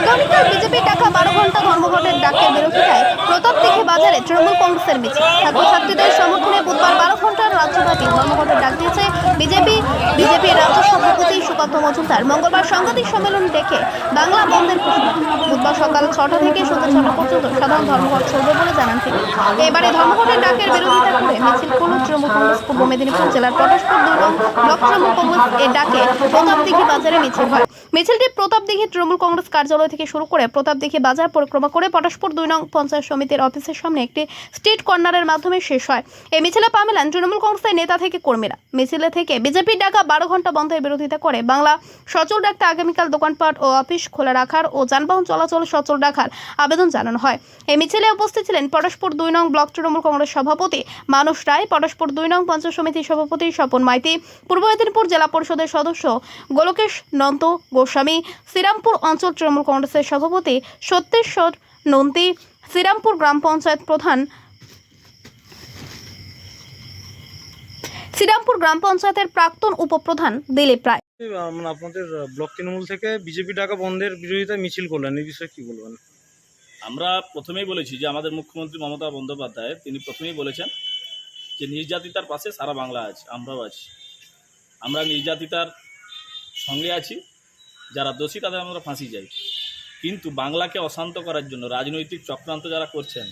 আগামীকাল বিজেপি টাকা বারো ঘণ্টা ধর্মঘটের ডাকের বিরোধিতায় প্রতাপ দিঘি বাজারে তৃণমূল কংগ্রেসের মিছিল। ছাত্রছাত্রীদের সমর্থনে বুধবার বারো ঘণ্টার রাজ্যব্যাপী ধর্মঘটের ডাক দিয়েছে বিজেপি। বিজেপির রাজ্য সভাপতি সুকান্ত মজুমদার। মঙ্গলবার সাংবাদিক সম্মেলন ডেকে বাংলা বন্ধের বুধবার সকাল ছটা থেকে সন্ধ্যা ছটা পর্যন্ত সাধারণ ধর্মঘট চলবে বলে জানান তিনি। এবারে ধর্মঘটের ডাকের বিরোধিতা করে মিছিল করল তৃণমূল কংগ্রেস, পূর্ব মেদিনীপুর জেলার পটাশপুর দুই ব্লক কংগ্রেস এর ডাকে প্রতাপদিঘি বাজারে মিছিল হয়। মিছিলটি প্রতাপ প্রতাপদিঘি তৃণমূল কংগ্রেস কার্যালয় থেকে শুরু করে প্রতাপ প্রতাপদিঘি বাজার পরিক্রমা করে পটাশপুর দুই নং পঞ্চায়েত সমিতির অফিসের সামনে একটি স্ট্রিট কর্নারের মাধ্যমে শেষ হয়। এই মিছিলে পা তৃণমূল কংগ্রেসের নেতা থেকে কর্মীরা। মিছিলে থেকে বিজেপির ডাকা বারো ঘণ্টা বন্ধের বিরোধিতা করে বাংলা সচল রাখতে আগামীকাল দোকানপাট ও অফিস খোলা রাখার ও যানবাহন চলাচল সচল রাখার আবেদন জানানো হয়। এই মিছিলে উপস্থিত ছিলেন পটাশপুর দুই নং ব্লক তৃণমূল কংগ্রেস সভাপতি মানস রায়, পটাশপুর দুই নং পঞ্চায়েত সমিতির সভাপতি স্বপন মাইতি, পূর্ব মেদিনীপুর জেলা পরিষদের সদস্য গোলকেশ নন্ত গোস্বামী শ্রীরামপুর অঞ্চল তৃণমূল কংগ্রেসের সভাপতি সত্যেশ্বর নন্দী শ্রীরামপুর গ্রাম পঞ্চায়েত প্রধান শ্রীরামপুর গ্রাম পঞ্চায়েতের প্রাক্তন উপপ্রধান দিলীপ রায়। মানে আপনাদের ব্লক তৃণমূল থেকে বিজেপি টাকা বন্ধের বিরোধিতায় মিছিল করলেন এই বিষয়ে কি বলবেন? আমরা প্রথমেই বলেছি যে আমাদের মুখ্যমন্ত্রী মমতা বন্দ্যোপাধ্যায় তিনি প্রথমেই বলেছেন যে নির্যাতিতার পাশে সারা বাংলা আছে আমরাও আছি। আমরা নির্যাতিতার সঙ্গে আছি যারা দোষী, তাদের আমরা ফাঁসি যাই কিন্তু বাংলাকে অশান্ত করার জন্য রাজনৈতিক চক্রান্ত যারা করছেন,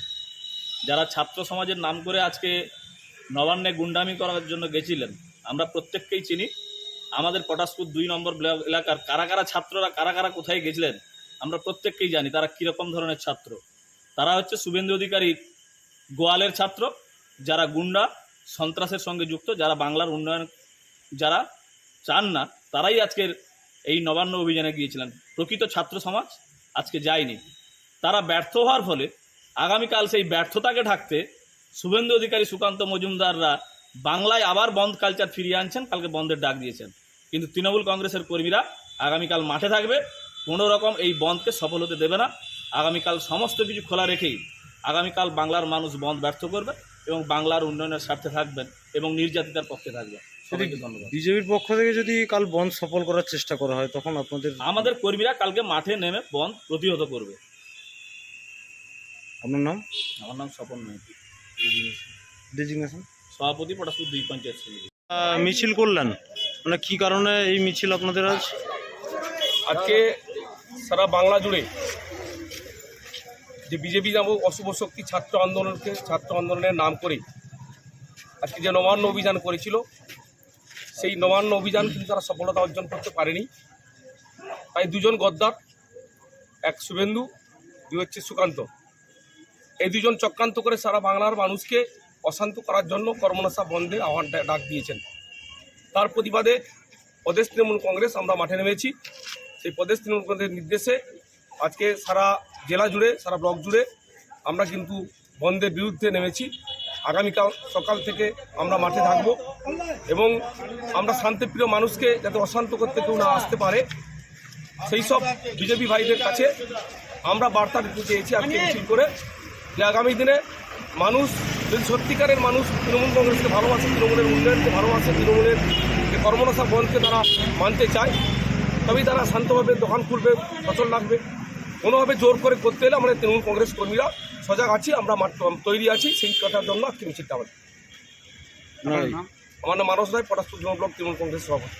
যারা ছাত্র সমাজের নাম করে আজকে নবান্নে গুন্ডামি করার জন্য গেছিলেন, আমরা প্রত্যেককেই চিনি। আমাদের পটাশপুর দুই নম্বর ব্লক এলাকার কারা কারা ছাত্ররা, কারা কারা কোথায় গেছিলেন, আমরা প্রত্যেককেই জানি, তারা কীরকম ধরনের ছাত্র। তারা হচ্ছে শুভেন্দু অধিকারী গোয়ালের ছাত্র, যারা গুন্ডা, সন্ত্রাসের সঙ্গে যুক্ত, যারা বাংলার উন্নয়ন, যারা চান না, তারাই আজকের এই নবান্ন অভিযানে গিয়েছিলেন। প্রকৃত ছাত্র সমাজ আজকে যায়নি। তারা ব্যর্থ হওয়ার ফলে আগামীকাল সেই ব্যর্থতাকে ঢাকতে শুভেন্দু অধিকারী সুকান্ত মজুমদাররা বাংলায় আবার বন্ধ কালচার ফিরিয়ে আনছেন, কালকে বন্ধের ডাক দিয়েছেন। কিন্তু তৃণমূল কংগ্রেসের কর্মীরা আগামীকাল মাঠে থাকবে, কোনো রকম এই বন্ধকে সফল হতে দেবে না। আগামীকাল সমস্ত কিছু খোলা রেখেই আগামীকাল বাংলার মানুষ বন্ধ ব্যর্থ করবে এবং বাংলার উন্নয়নের স্বার্থে থাকবেন এবং নির্যাতিতার পক্ষে থাকবেন। বিজেপির পক্ষ থেকে যদি কাল বন্ধ সফল করার চেষ্টা করা হয় তখন আপনাদের আমাদের কর্মীরা কালকে মাঠে নেমে বন্ধ প্রতিহত করবে। আপনার নাম? আমার নাম স্বপন মেহতি ডেজিগনেশন সভাপতি পটাশপুর দুই পঞ্চায়েত সমিতি। মিছিল করলেন। মানে কি কারণে এই মিছিল আপনাদের আজ? আজকে সারা বাংলা জুড়ে যে বিজেপি নামক অশুভ শক্তি ছাত্র আন্দোলনকে ছাত্র আন্দোলনের নাম করে আজকে যে নবান্ন অভিযান করেছিল সেই নবান্ন অভিযান কিন্তু তারা সফলতা অর্জন করতে পারেনি। তাই দুজন গদ্দার, এক শুভেন্দু, দুই হচ্ছে সুকান্ত। এই দুজন চক্রান্ত করে সারা বাংলার মানুষকে অশান্ত করার জন্য কর্মনাশা বন্ধে আহ্বান ডাক দিয়েছেন। তার প্রতিবাদে প্রদেশ তৃণমূল কংগ্রেস আমরা মাঠে নেমেছি। সেই প্রদেশ তৃণমূল কংগ্রেসের নির্দেশে আজকে সারা জেলা জুড়ে, সারা ব্লক জুড়ে আমরা কিন্তু বন্ধের বিরুদ্ধে নেমেছি। আগামীকাল সকাল থেকে আমরা মাঠে থাকব এবং আমরা শান্তিপ্রিয় মানুষকে যাতে অশান্ত করতে কেউ না আসতে পারে, সেই সব বিজেপি ভাইদের কাছে আমরা বার্তা দিতে চেয়েছি আজকে মিছিল করে যে আগামী দিনে মানুষ, যদি সত্যিকারের মানুষ তৃণমূল কংগ্রেসকে ভালোবাসে, তৃণমূলের উন্নয়নকে ভালোবাসে, তৃণমূলের যে কর্মনাশা বন্ধকে তারা মানতে চায়, তবেই তারা শান্তভাবে দোকান খুলবে, সচল রাখবে। কোনোভাবে জোর করে করতে এলে আমরা তৃণমূল কংগ্রেস কর্মীরা সজাগ আছি আমরা তৈরি আছি সেই কথার জন্য আজকে মিছিলটা আমাদের। আমার নাম মানস রায় পটাশপুর ব্লক তৃণমূল কংগ্রেস সভাপতি।